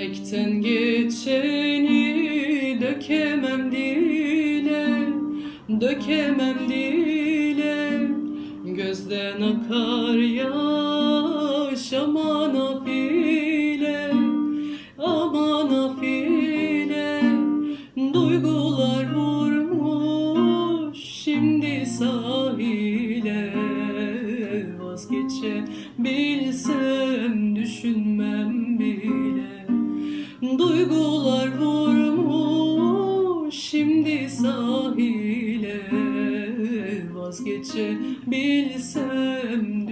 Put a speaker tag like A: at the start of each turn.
A: Yürekten geçeni dökemem dile Dökemem dile. Gözden akar yaş aman afile Aman afile. Duygular vurmuş şimdi sahile. Vazgeçebilsem bile Duygular vurmuş şimdi sahile. Vazgeçebilsem